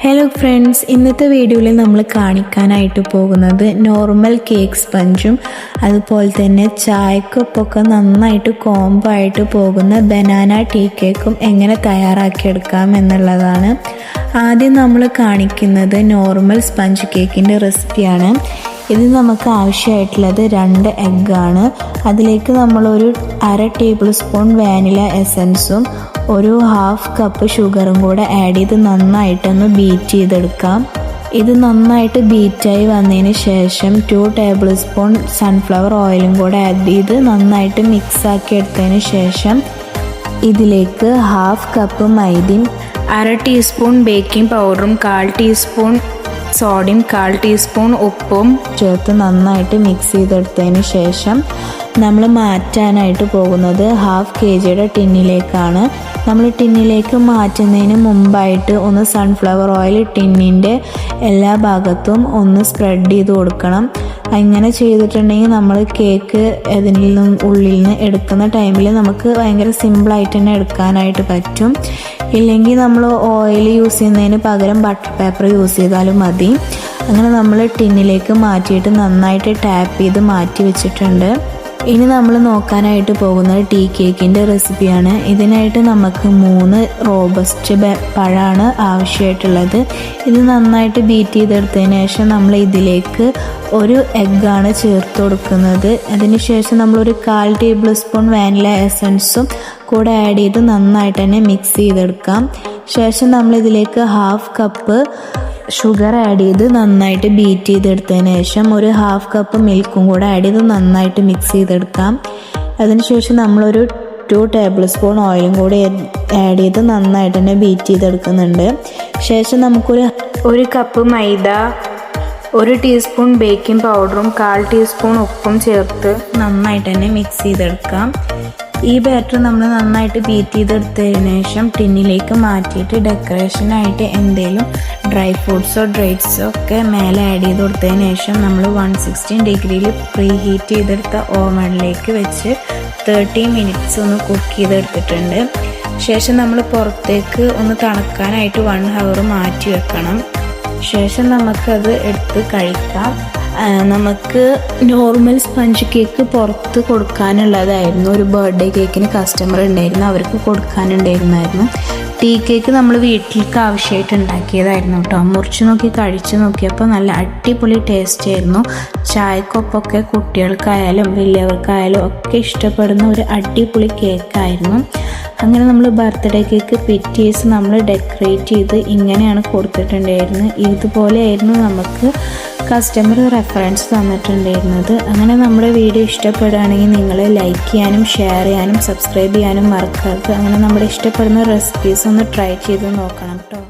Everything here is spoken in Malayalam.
ഹലോ ഫ്രണ്ട്സ് ഇന്നത്തെ വീഡിയോയിൽ നമ്മൾ കാണിക്കാനായിട്ട് പോകുന്നത് നോർമൽ കേക്ക് സ്പഞ്ചും അതുപോലെ തന്നെ ചായക്കൊപ്പൊക്കെ നന്നായിട്ട് കോംബോ ആയിട്ട് പോകുന്ന ബനാന ടീ കേക്കും എങ്ങനെ തയ്യാറാക്കിയെടുക്കാം എന്നുള്ളതാണ്. ആദ്യം നമ്മൾ കാണിക്കുന്നത് നോർമൽ സ്പഞ്ച് കേക്കിന്റെ റെസിപ്പിയാണ് ഇത് നമുക്ക് ആവശ്യമായിട്ടുള്ളത് രണ്ട് എഗ്ഗാണ് അതിലേക്ക് നമ്മളൊരു അര ടേബിൾ സ്പൂൺ വാനില എസൻസും ഒരു ഹാഫ് കപ്പ് ഷുഗറും കൂടെ ആഡ് ചെയ്ത് നന്നായിട്ടൊന്ന് ബീറ്റ് ചെയ്തെടുക്കാം. ഇത് നന്നായിട്ട് ബീറ്റായി വന്നതിന് ശേഷം ടു ടേബിൾ സ്പൂൺ സൺഫ്ലവർ ഓയിലും കൂടെ ആഡ് ചെയ്ത് നന്നായിട്ട് മിക്സ് ആക്കി എടുത്തതിന് ശേഷം ഇതിലേക്ക് ഹാഫ് കപ്പ് മൈദയും അര ടീസ്പൂൺ ബേക്കിംഗ് പൗഡറും കാൽ ടീസ്പൂൺ സോഡയും കാൽ ടീസ്പൂൺ ഉപ്പും ചേർത്ത് നന്നായിട്ട് മിക്സ് ചെയ്തെടുത്തതിന് ശേഷം നമ്മൾ മാറ്റാനായിട്ട് പോകുന്നത് ഹാഫ് കെ ജിയുടെ ടിന്നിലേക്കാണ്. നമ്മൾ ടിന്നിലേക്ക് മാറ്റുന്നതിന് മുമ്പായിട്ട് ഒന്ന് സൺഫ്ലവർ ഓയിൽ ടിന്നിന്റെ എല്ലാ ഭാഗത്തും ഒന്ന് സ്പ്രെഡ് ചെയ്ത് കൊടുക്കണം. അങ്ങനെ ചെയ്തിട്ടുണ്ടെങ്കിൽ നമ്മൾ കേക്ക് അതിൽ നിന്നും ഉള്ളിൽ നിന്ന് എടുക്കുന്ന ടൈമിൽ നമുക്ക് ഭയങ്കര സിമ്പിളായിട്ട് തന്നെ എടുക്കാനായിട്ട് പറ്റും. ഇല്ലെങ്കിൽ നമ്മൾ ഓയിൽ യൂസ് ചെയ്യുന്നതിന് പകരം ബട്ടർ പേപ്പർ യൂസ് ചെയ്താലും മതി. അങ്ങനെ നമ്മൾ ടിന്നിലേക്ക് മാറ്റിയിട്ട് നന്നായിട്ട് ടാപ്പ് ചെയ്ത് മാറ്റി വെച്ചിട്ടുണ്ട്. ഇനി നമ്മൾ നോക്കാനായിട്ട് പോകുന്നത് ടീ കേക്കിന്റെ റെസിപ്പിയാണ്. ഇതിനായിട്ട് നമുക്ക് മൂന്ന് റോബസ്റ്റ് പഴമാണ് ആവശ്യമായിട്ടുള്ളത്. ഇത് നന്നായിട്ട് ബീറ്റ് ചെയ്തെടുത്തതിന് ശേഷം നമ്മൾ ഇതിലേക്ക് ഒരു എഗ്ഗാണ് ചേർത്ത് കൊടുക്കുന്നത്. അതിനുശേഷം നമ്മളൊരു കാൽ ടേബിൾ സ്പൂൺ വാനില എസൻസും കൂടെ ആഡ് ചെയ്ത് നന്നായിട്ട് തന്നെ മിക്സ് ചെയ്തെടുക്കാം. ശേഷം നമ്മളിതിലേക്ക് ഹാഫ് കപ്പ് ഷുഗർ ആഡ് ചെയ്ത് നന്നായിട്ട് ബീറ്റ് ചെയ്തെടുത്തതിന് ശേഷം ഒരു ഹാഫ് കപ്പ് മിൽക്കും കൂടെ ആഡ് ചെയ്ത് നന്നായിട്ട് മിക്സ് ചെയ്തെടുക്കാം. അതിനുശേഷം നമ്മളൊരു ടു ടേബിൾ സ്പൂൺ ഓയിലും കൂടി ആഡ് ചെയ്ത് നന്നായിട്ട് തന്നെ ബീറ്റ് ചെയ്തെടുക്കുന്നുണ്ട്. ശേഷം നമുക്കൊരു ഒരു കപ്പ് മൈദ ഒരു ടീസ്പൂൺ ബേക്കിംഗ് പൗഡറും കാൽ ടീസ്പൂൺ ഉപ്പും ചേർത്ത് നന്നായിട്ട് തന്നെ മിക്സ് ചെയ്തെടുക്കാം. ഈ ബാറ്റർ നമ്മൾ നന്നായിട്ട് ബീറ്റ് ചെയ്തെടുത്തതിന് ശേഷം ടിന്നിലേക്ക് മാറ്റിയിട്ട് ഡെക്കറേഷനായിട്ട് എന്തെങ്കിലും ഡ്രൈ ഫ്രൂട്ട്സോ ഡ്രൈറ്റ്സോ ഒക്കെ മേലെ ആഡ് ചെയ്ത് കൊടുത്തതിന് ശേഷം നമ്മൾ വൺ സിക്സ്റ്റീൻ ഡിഗ്രിയിൽ പ്രീ ഹീറ്റ് ചെയ്തെടുത്ത ഓവണിലേക്ക് വെച്ച് തേർട്ടി മിനിറ്റ്സ് ഒന്ന് കുക്ക് ചെയ്തെടുത്തിട്ടുണ്ട്. ശേഷം നമ്മൾ പുറത്തേക്ക് ഒന്ന് തണുക്കാനായിട്ട് വൺ ഹവർ മാറ്റി വെക്കണം. ശേഷം നമുക്കത് എടുത്ത് കഴിക്കാം. നമുക്ക് നോർമൽ സ്പഞ്ച് കേക്ക് പുറത്ത് കൊടുക്കാനുള്ളതായിരുന്നു. ഒരു ബർത്ത്ഡേ കേക്കിന് കസ്റ്റമർ ഉണ്ടായിരുന്നു. അവർക്ക് കൊടുക്കാനുണ്ടായിരുന്നായിരുന്നു. ടീ കേക്ക് നമ്മൾ വീട്ടിലേക്ക് ആവശ്യമായിട്ട് ഉണ്ടാക്കിയതായിരുന്നു കേട്ടോ. മുറിച്ച് നോക്കി കഴിച്ച് നോക്കിയപ്പോൾ നല്ല അടിപൊളി ടേസ്റ്റ് ആയിരുന്നു. ചായക്കൊപ്പൊക്കെ കുട്ടികൾക്കായാലും വലിയവർക്കായാലും ഒക്കെ ഇഷ്ടപ്പെടുന്ന ഒരു അടിപൊളി കേക്കായിരുന്നു അങ്ങനെ നമ്മൾ ബർത്ത്ഡേ കേക്ക് പിറ്റേഴ്സ് നമ്മൾ ഡെക്കറേറ്റ് ചെയ്ത് ഇങ്ങനെയാണ് കൊടുത്തിട്ടുണ്ടായിരുന്നത്. ഇതുപോലെയായിരുന്നു നമുക്ക് കസ്റ്റമർ റെഫറൻസ് തന്നിട്ടുണ്ടായിരുന്നത്. അങ്ങനെ നമ്മുടെ വീഡിയോ ഇഷ്ടപ്പെടുകയാണെങ്കിൽ നിങ്ങൾ ലൈക്ക് ചെയ്യാനും ഷെയർ ചെയ്യാനും സബ്സ്ക്രൈബ് ചെയ്യാനും മറക്കരുത്. അങ്ങനെ നമ്മുടെ ഇഷ്ടപ്പെടുന്ന റെസിപ്പീസ് ഒന്ന് ട്രൈ ചെയ്ത് നോക്കണം കേട്ടോ